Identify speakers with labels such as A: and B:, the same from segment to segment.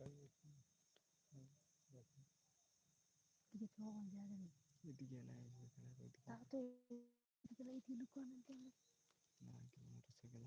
A: এদিকে ছ জায়গা নেই
B: এদিকে না আসবে কেন ওইদিকে
A: তা তো এদিকে এই লুকানো কেন
B: না কি মোটরসাইকেল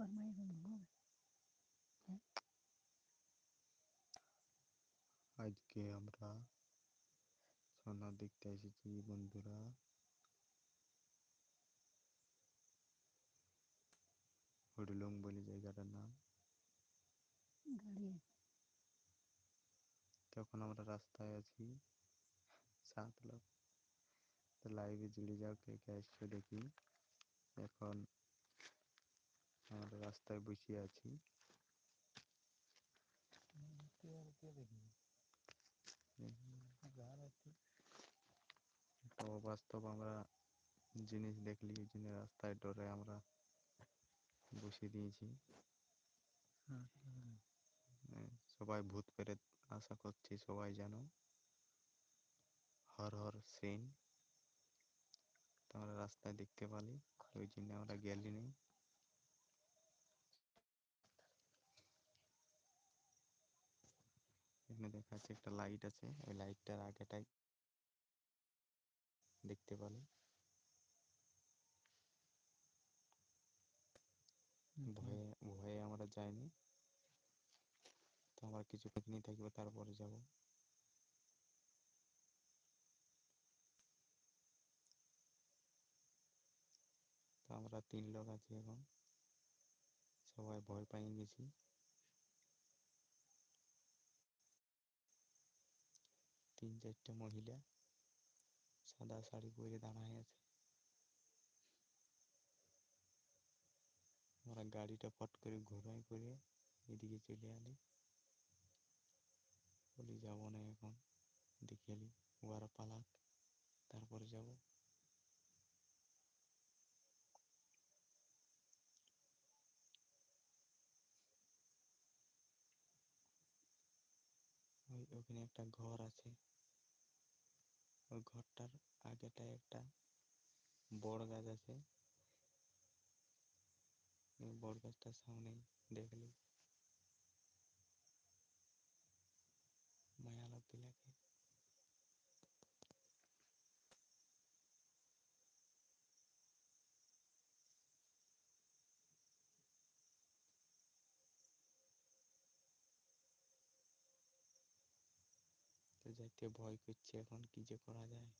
B: আর গাড়ি।
A: বর্মা এখন হবে
B: আজকে আমরা সোনা দেখতে এসেছি, বন্ধুরা। হরিলং বলে জায়গাটার নাম। তখন আমরা রাস্তায় আছি। সাত লোক তো লাইভে জুড়ে যাও কে কে আসছো দেখি। এখন আমরা রাস্তায় বসে আছি। তো বাস্তব আমরা জিনিস দেখলি, এই জন্য রাস্তায় ডরে আমরা বসে দিয়েছি। সবাই ভূত প্রেত আশা করছি, সবাই জানো হর হর সেন। আমরা রাস্তায় দেখতে পালি ওই জন্য আমরা গেলি নেই এখানে দেখা যাচ্ছে একটা লাইট আছে। ওই লাইটটার আগেটাই দেখতে পালি ভয়ে ভয়ে আমরা যাইনি। তো আমরা কিছু পিকনিক থাকবে তারপরে যাব। তো আমরা তিন লোক আছি এখন। সবাই ভয় পেয়ে গেছি। তিন চারটে মহিলা সাদা শাড়ি পরে দাঁড়ায় আছে। আমরা গাড়িটা ফট করে ঘোরাই করে এদিকে চলে আলি বলি, যাব না এখন, দেখে এলি ওরা পালাক তারপরে যাব। ওই ওখানে একটা ঘর আছে। ওই ঘরটার আগেটায় একটা বড় গাছ আছে। বড় গাছটার সামনে দেখলি মায়া লাগতে লাগে যাইতে ভয় করছে এখন কি যে করা যায়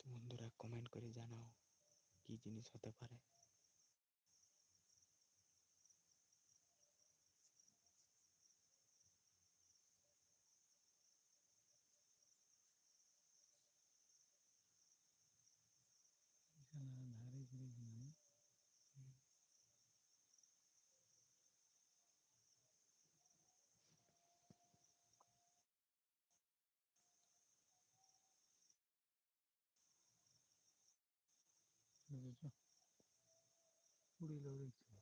B: তো বন্ধুরা কমেন্ট করে জানাও কি জিনিস হতে পারে?
C: উড়িল দেখছি